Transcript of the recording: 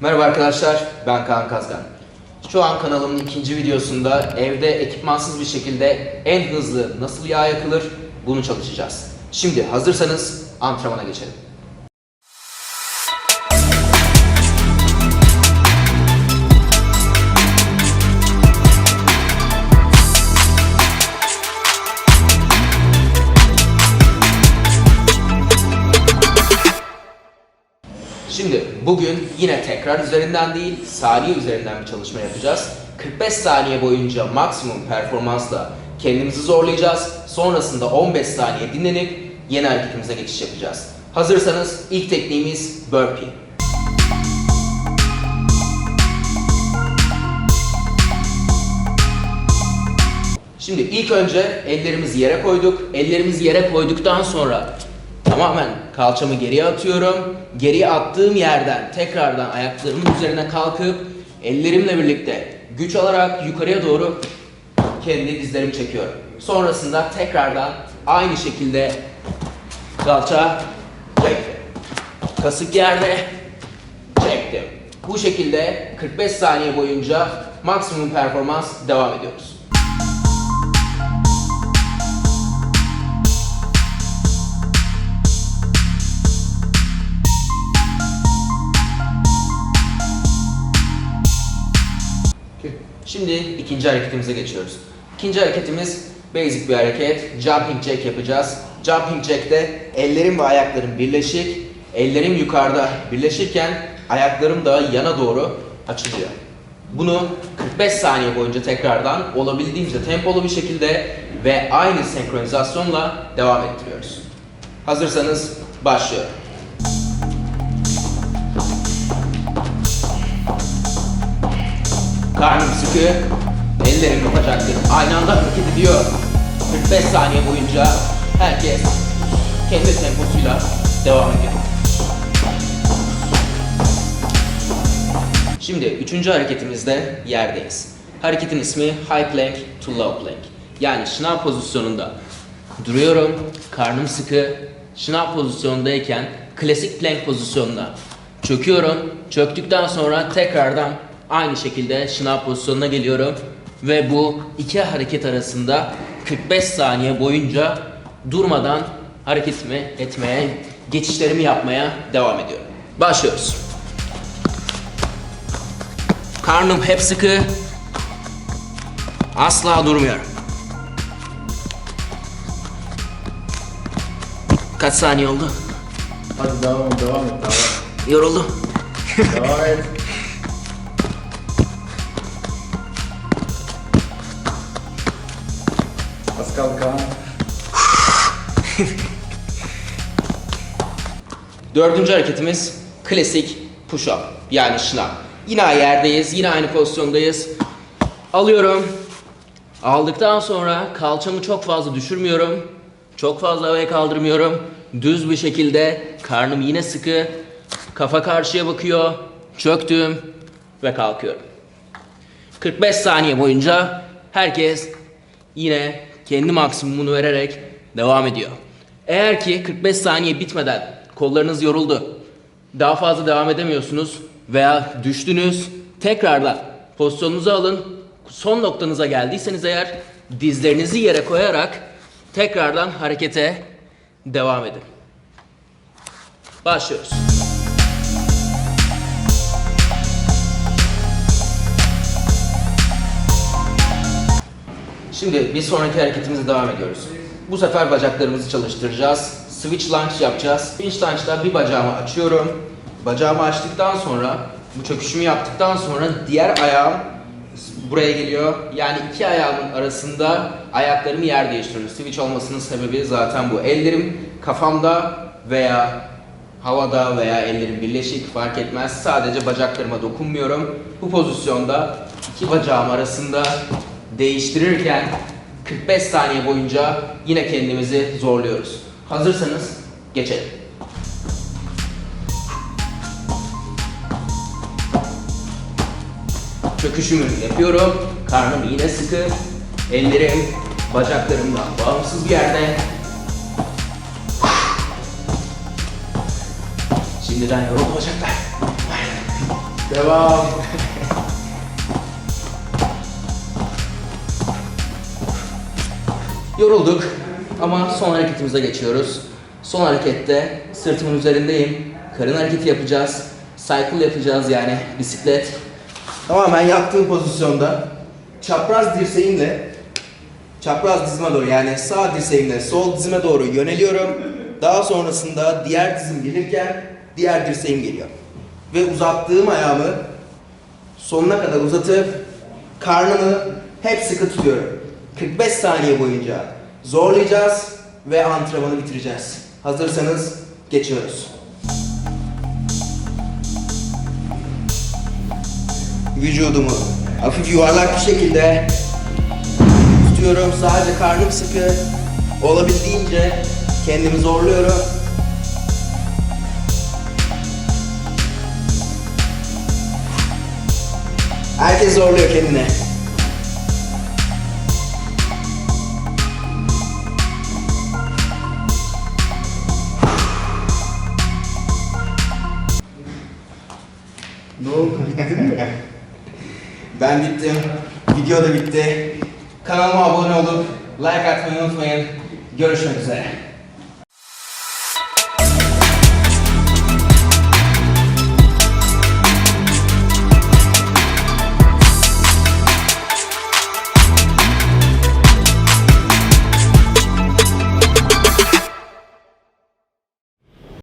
Merhaba arkadaşlar, ben Kaan Kazgan. Şu an kanalımın ikinci videosunda evde ekipmansız bir şekilde en hızlı nasıl yağ yakılır bunu çalışacağız. Şimdi hazırsanız antrenmana geçelim. Şimdi bugün yine tekrar üzerinden değil, saniye üzerinden bir çalışma yapacağız. 45 saniye boyunca maksimum performansla kendimizi zorlayacağız. Sonrasında 15 saniye dinlenip yeni hareketimize geçiş yapacağız. Hazırsanız ilk tekniğimiz burpee. Şimdi ilk önce ellerimizi yere koyduk. Ellerimizi yere koyduktan sonra tamamen kalçamı geriye atıyorum. Geriye attığım yerden tekrardan ayaklarımın üzerine kalkıp ellerimle birlikte güç alarak yukarıya doğru kendi dizlerimi çekiyorum. Sonrasında tekrardan aynı şekilde kalça çektim. Kasık yerde çektim. Bu şekilde 45 saniye boyunca maksimum performans devam ediyoruz. Şimdi ikinci hareketimize geçiyoruz. İkinci hareketimiz basic bir hareket. Jumping jack yapacağız. Jumping jack'te ellerim ve ayaklarım birleşik. Ellerim yukarıda birleşirken ayaklarım da yana doğru açılıyor. Bunu 45 saniye boyunca tekrardan olabildiğince tempolu bir şekilde ve aynı senkronizasyonla devam ettiriyoruz. Hazırsanız başlıyorum. Karnım sıkı, ellerim bacaklarım aynı anda hareket ediyor. 45 saniye boyunca herkes kendi temposuyla devam ediyor. Şimdi üçüncü hareketimizde yerdeyiz. Hareketin ismi High Plank to Low Plank. Yani şınav pozisyonunda duruyorum, karnım sıkı, şınav pozisyondayken klasik plank pozisyonuna çöküyorum. Çöktükten sonra tekrardan aynı şekilde şınav pozisyonuna geliyorum ve bu iki hareket arasında 45 saniye boyunca durmadan hareketimi etmeye, geçişlerimi yapmaya devam ediyorum. Başlıyoruz. Karnım hep sıkı. Asla durmuyor. Kaç saniye oldu? Hadi devam et, devam et, devam Yoruldum. devam et. Kaldı Kaan. Dördüncü hareketimiz klasik push up yani şınav. Yine yerdeyiz, yine aynı pozisyondayız. Alıyorum. Aldıktan sonra kalçamı çok fazla düşürmüyorum. Çok fazla havaya kaldırmıyorum. Düz bir şekilde karnım yine sıkı. Kafa karşıya bakıyor. Çöktüm ve kalkıyorum. 45 saniye boyunca herkes yine kendi maksimumunu vererek devam ediyor. Eğer ki 45 saniye bitmeden kollarınız yoruldu, daha fazla devam edemiyorsunuz veya düştünüz, tekrardan pozisyonunuzu alın. Son noktanıza geldiyseniz eğer dizlerinizi yere koyarak tekrardan harekete devam edin. Başlıyoruz. Şimdi bir sonraki hareketimize devam ediyoruz. Bu sefer bacaklarımızı çalıştıracağız. Switch lunge yapacağız. Switch lunge'da bir bacağımı açıyorum. Bacağımı açtıktan sonra, bu çöküşümü yaptıktan sonra diğer ayağım buraya geliyor. Yani iki ayağımın arasında ayaklarımı yer değiştiriyorum. Switch olmasının sebebi zaten bu. Ellerim kafamda veya havada veya ellerim birleşik fark etmez. Sadece bacaklarıma dokunmuyorum. Bu pozisyonda iki bacağım arasında değiştirirken 45 saniye boyunca yine kendimizi zorluyoruz. Hazırsanız geçelim. Çöküşümü yapıyorum. Karnım yine sıkı. Ellerim bacaklarımdan bağımsız bir yerde. Şimdiden yoruldu bacaklar. Devam. Yorulduk ama son hareketimize geçiyoruz. Son harekette sırtımın üzerindeyim. Karın hareketi yapacağız. Cycle yapacağız yani bisiklet. Tamamen yattığım pozisyonda çapraz dirseğimle çapraz dizime doğru yani sağ dirseğimle sol dizime doğru yöneliyorum. Daha sonrasında diğer dizim gelirken diğer dirseğim geliyor. Ve uzattığım ayağımı sonuna kadar uzatıp karnımı hep sıkı tutuyorum. 45 saniye boyunca zorlayacağız ve antrenmanı bitireceğiz. Hazırsanız geçiyoruz. Vücudumu hafif yuvarlak bir şekilde tutuyorum. Sadece karnım sıkı. Olabildiğince kendimi zorluyorum. Herkes zorluyor kendine. Ben bittim. Video da bitti. Kanalıma abone olup like atmayı unutmayın. Görüşmek üzere.